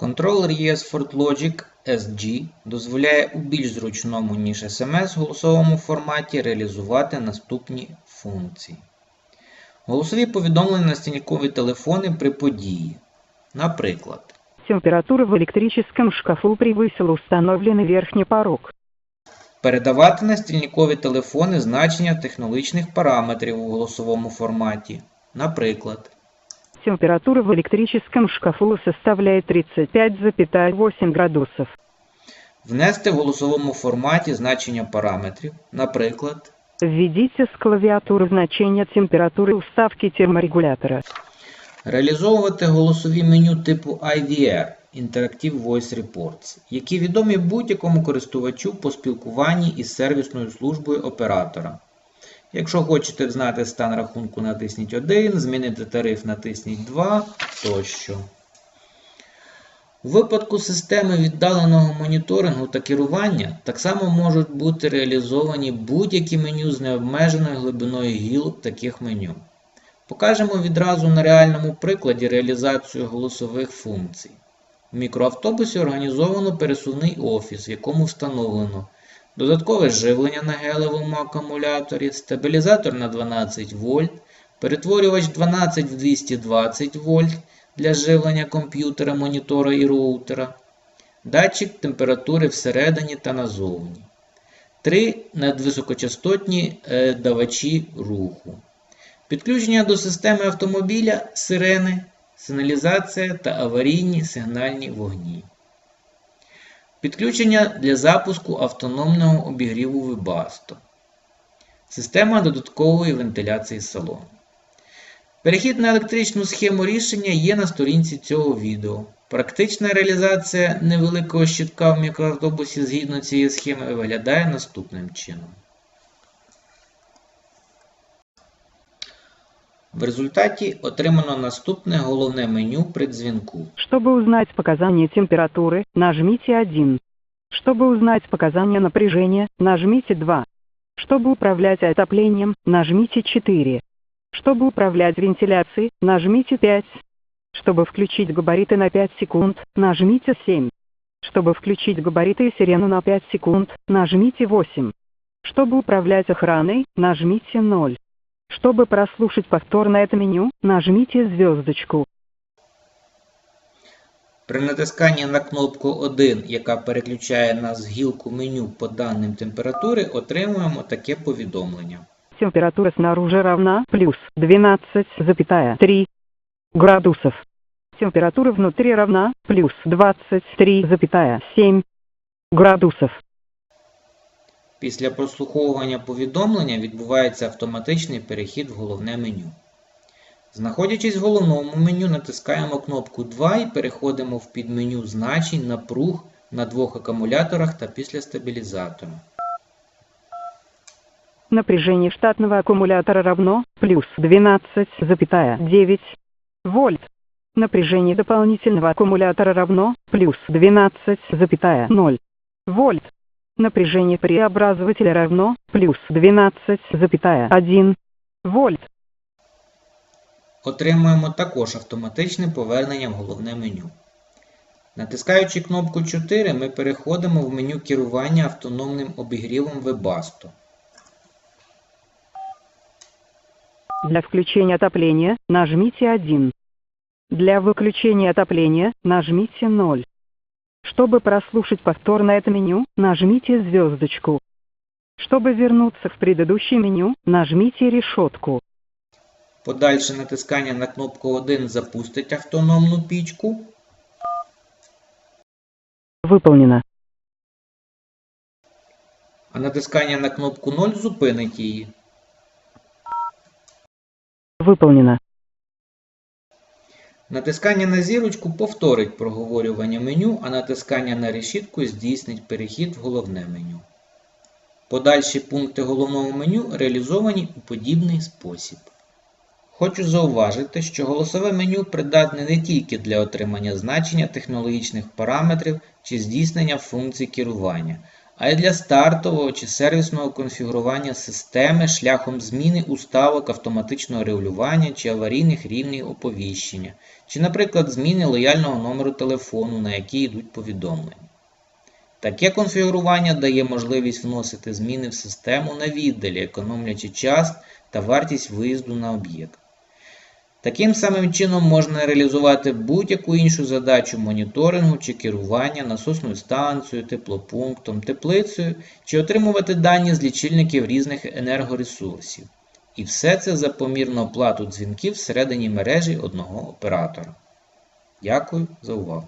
Контролер ESFord Logic SG дозволяє у більш зручному, ніж SMS голосовому форматі реалізувати наступні функції. Голосові повідомлення на стільникові телефони при події. Наприклад, Температура в электрическом шкафу превысила установленный верхний порог. передавати на стільникові телефони значення технологічних параметрів у голосовому форматі. Наприклад, Температура в электрическом шкафу составляет 35,8 градусов. внести в голосовому форматі значення параметрів. Наприклад, Введите с клавиатуры значение температуры уставки терморегулятора. Реалізовувати голосові меню типу IVR Interactive Voice Reports, які відомі будь-якому користувачу по спілкуванні із сервісною службою оператора. Якщо хочете знати стан рахунку, натисніть 1, змінити тариф, натисніть 2 тощо. У випадку системи віддаленого моніторингу та керування так само можуть бути реалізовані будь-які меню з необмеженою глибиною гілок таких меню. Покажемо відразу на реальному прикладі реалізацію голосових функцій. У мікроавтобусі організовано пересувний офіс, в якому встановлено додаткове живлення на гелевому акумуляторі, стабілізатор на 12 вольт, перетворювач 12 в 220 вольт для живлення комп'ютера, монітора і роутера, датчик температури всередині та назовні, три надвисокочастотні е, давачі руху. Підключення до системи автомобіля, сирени, сигналізація та аварійні сигнальні вогні. Підключення для запуску автономного обігріву Webasto. Система додаткової вентиляції салону. Перехід на електричну схему рішення є на сторінці цього відео. Практична реалізація невеликого щитка в мікроавтобусі згідно цієї схеми виглядає наступним чином. В результаті отримано наступне головне меню при дзвінку. Чтобы узнать показания температуры, нажмите 1. Чтобы узнать показания напряжения, нажмите 2. Чтобы управлять отоплением, нажмите 4. Чтобы управлять вентиляцией, нажмите 5. Чтобы включить габариты на 5 секунд, нажмите 7. Чтобы включить габариты и сирену на 5 секунд, нажмите 8. Чтобы управлять охраной, нажмите 0. Чтобы прослушать повторно это меню, нажмите звездочку. При натисканні на кнопку 1, яка переключає нас гілку меню по даним температури, отримуємо таке повідомлення. Температура снаружи равна плюс 12,3 градусов. Температура внутри равна плюс 23,7 градусов. Після прослуховування повідомлення відбувається автоматичний перехід в головне меню. Знаходячись в головному меню, натискаємо кнопку 2 і переходимо в підменю значень напруг на двох акумуляторах та після стабілізатора. Напряжение штатного аккумулятора равно плюс 12,9 вольт. Напряжение дополнительного аккумулятора равно плюс 12,0 вольт. Напряжение преобразователя равно плюс 12,1 вольт. Отримуємо також автоматичне повернення в головне меню. Натискаючи кнопку 4, ми переходимо в меню керування автономним обігрівом Webasto. Для включения отопления нажмите 1. Для выключения отопления нажмите 0. Чтобы прослушать повторно это меню, нажмите звездочку. Чтобы вернуться в предыдущее меню, нажмите решетку. Подальше натискання на кнопку 1 запустить автономну пічку. Выполнено. А натискання на кнопку 0 зупинить її. Выполнено. Натискання на зірочку повторить проговорювання меню, а натискання на решітку здійснить перехід в головне меню. Подальші пункти головного меню реалізовані у подібний спосіб. Хочу зауважити, що голосове меню придатне не тільки для отримання значення технологічних параметрів чи здійснення функцій керування, а й для стартового чи сервісного конфігурування системи шляхом зміни уставок автоматичного регулювання чи аварійних рівнів оповіщення, чи, наприклад, зміни лояльного номеру телефону, на який йдуть повідомлення. Таке конфігурування дає можливість вносити зміни в систему на віддалі, економлячи час та вартість виїзду на об'єкт. Таким самим чином можна реалізувати будь-яку іншу задачу моніторингу чи керування насосною станцією, теплопунктом, теплицею чи отримувати дані з лічильників різних енергоресурсів. І все це за помірну оплату дзвінків всередині мережі одного оператора. Дякую за увагу.